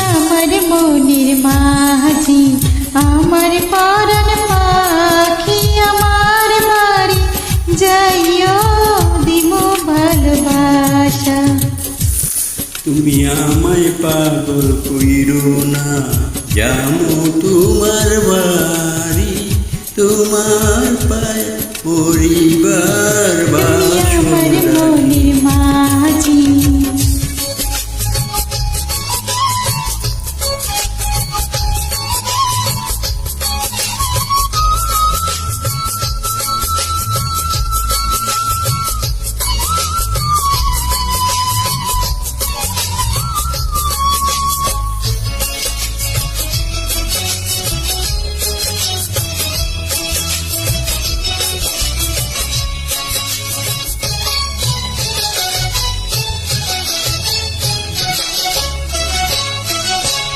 আমার মনের মাঝি তুমি আমায় পাগল কইরো না। জামু তোমার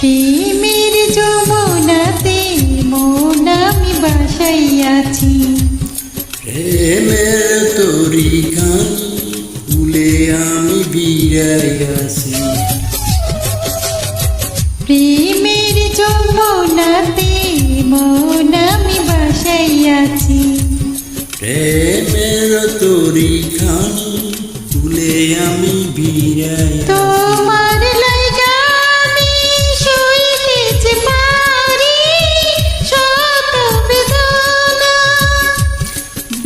প্রেমের যমুনাতে মন আমি বাসাইয়াছি। প্রেমের তরি আমি বিরাইয়াছি। প্রেমের যমুনাতে মন আমি বাসাইয়াছি। প্রেমের তরি খানি ফুলে আমি বিরাই তোমার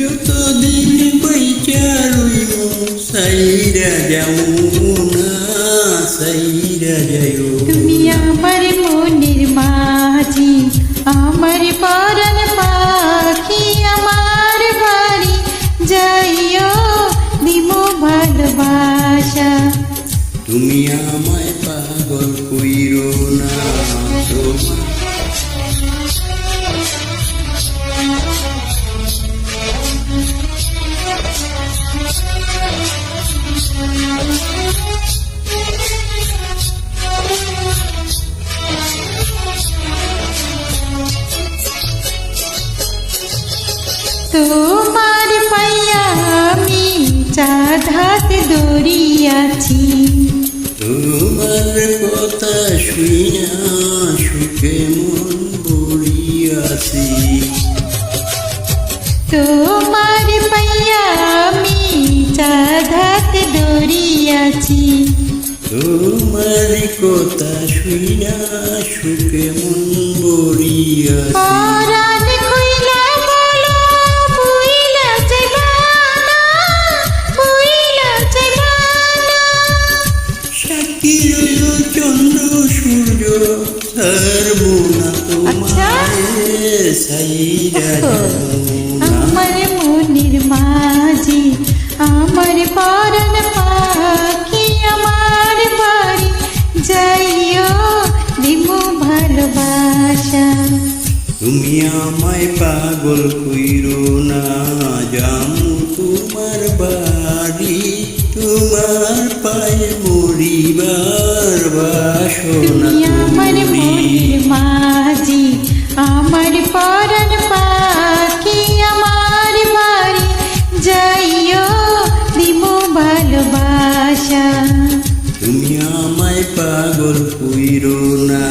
যতদিন বইচা রইব সাইরা যাও না সাইরা যাও তুমি আমার মনের মাঝি আমার পরাণ পাখি আমার বাড়ি যাইও দিব ভালোবাসা তুমি আমায় পাগল কইরো না তোমার পাইয়া আমি চাঁদ হাত দড়িয়াছি। তোমার কথা শুইনা সুখে মন বড়িয়াছি তোমার পাইয়া আমি চাঁদ হাত দড়িয়াছি। তোমার কথা শুইনা সুখে মন বড়িয়াছি আচ্ছা। আমার মনের মাঝি আমার পরাণ পাখি আমার বাড়ি। যাইও ভালোবাসা। তুমি আমায় পাগল কইরো না জামু তোমার বাড়ি। তোমার পায়ে মরিবার বাসনা। পাগল কইরো না।